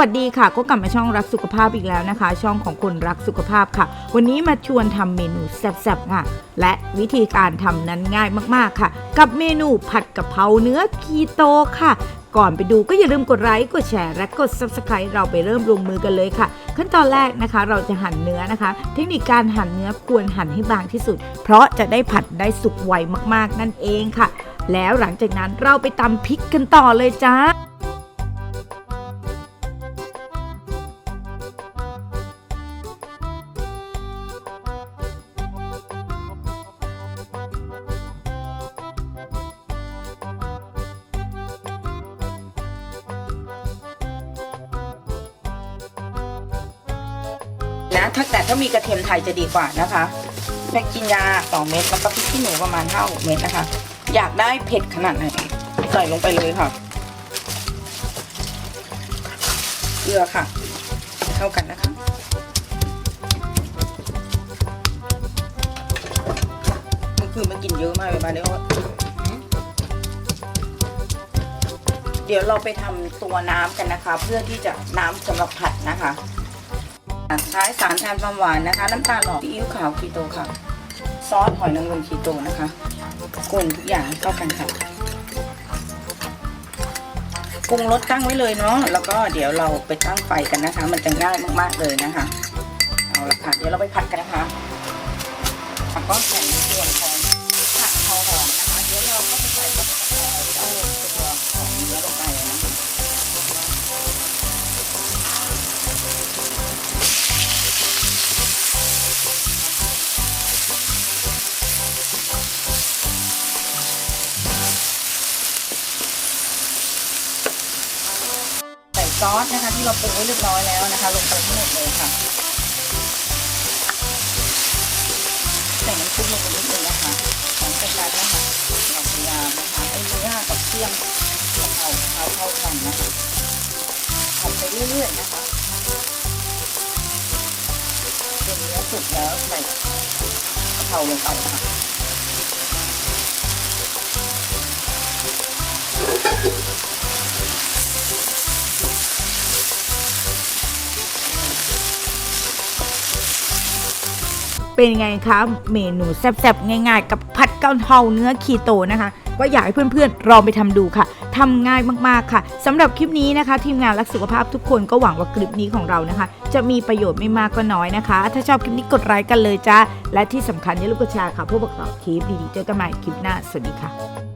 วัสดีค่ะ ก็กลับมาช่องรักสุขภาพอีกแล้วนะคะ ช่องของคนรักสุขภาพค่ะ วันนี้มาชวนทำเมนูแซ่บๆค่ะ และวิธีการทำนั้นง่ายมากๆค่ะ กับเมนูผัดกะเพราเนื้อคีโตค่ะ ก่อนไปดูก็อย่าลืมกดไลค์กดแชร์และกด subscribe เราไปเริ่มลงมือกันเลยค่ะ ขั้นตอนแรกนะคะเราจะหั่นเนื้อนะคะ เทคนิคการหั่นเนื้อควรหั่นให้บางที่สุด เพราะจะได้ผัดได้สุกไวมากๆ นั่นเองค่ะ แล้วหลังจากนั้นเราไปตำพริกกันต่อเลยจ้า นะถ้าแต่ถ้ามีกระเทียมไทยจะดีกว่านะคะแม่กินยา2เม็ดแล้วก็พริกขี้หนูประมาณ5 6เม็ดนะคะ อยากได้เผ็ดขนาดไหนใส่ลงไปเลยค่ะเกลือค่ะ เข้ากันนะคะเมื่อคืนมันกินเยอะมากเลยมาเดี๋ยเดี๋ยวเราไปทำตัวน้ำกันนะคะ เพื่อที่จะน้ำสำหรับผัดนะคะ ใช้สารแทนความหวานนะคะ น้ำตาลหลอซีอิ๊วขาวคีโตค่ะ ซอสหอยนางรมคีโตนะคะคนทุกอย่างเข้ากันค่ะปรุงรสตั้งไว้เลยเนาะแล้วก็เดี๋ยวเราไปตั้งไฟกันนะคะ มันจะง่ายมากๆเลยนะคะ เอาละค่ะ เดี๋ยวเราไปผัดกันนะคะผักก็ใส่ส่วนของผักพอหอมนะคะเดี๋ยวเราก็จะใส่เจ้าตัว ซอสนะคะที่เราปรุงไว้เรียบร้อยแล้วนะคะ ลงไปทั้งหมดเลยค่ะใส่น้ำซุปลงไปนิดนึงนะคะของกระชายนะคะเราพยายามนะคะให้เนื้อกับเครื่องเราเข้าเข้ากันนะคะทำไปเรื่อยๆนะคะจนเนื้อสุกแล้วใส่กะเพราลงไปค่ะ เป็นไงคะเมนูแซ่บๆง่ายๆ กับผัดกะเพราเนื้อคีโตนะคะ ก็อยากให้เพื่อนๆลองไปทำดูค่ะทำง่ายมากๆค่ะสำหรับคลิปนี้นะคะ ทีมงานรักสุขภาพทุกคนก็หวังว่าคลิปนี้ของเรานะคะ จะมีประโยชน์ไม่มากก็น้อยนะคะ ถ้าชอบคลิปนี้กดไลค์กันเลยจ้าและที่สำคัญอย่าลืมกดแชร์ค่ะเพื่อบอกต่อคลิปดีๆเจอกันใหม่คลิปหน้าสวัสดีค่ะ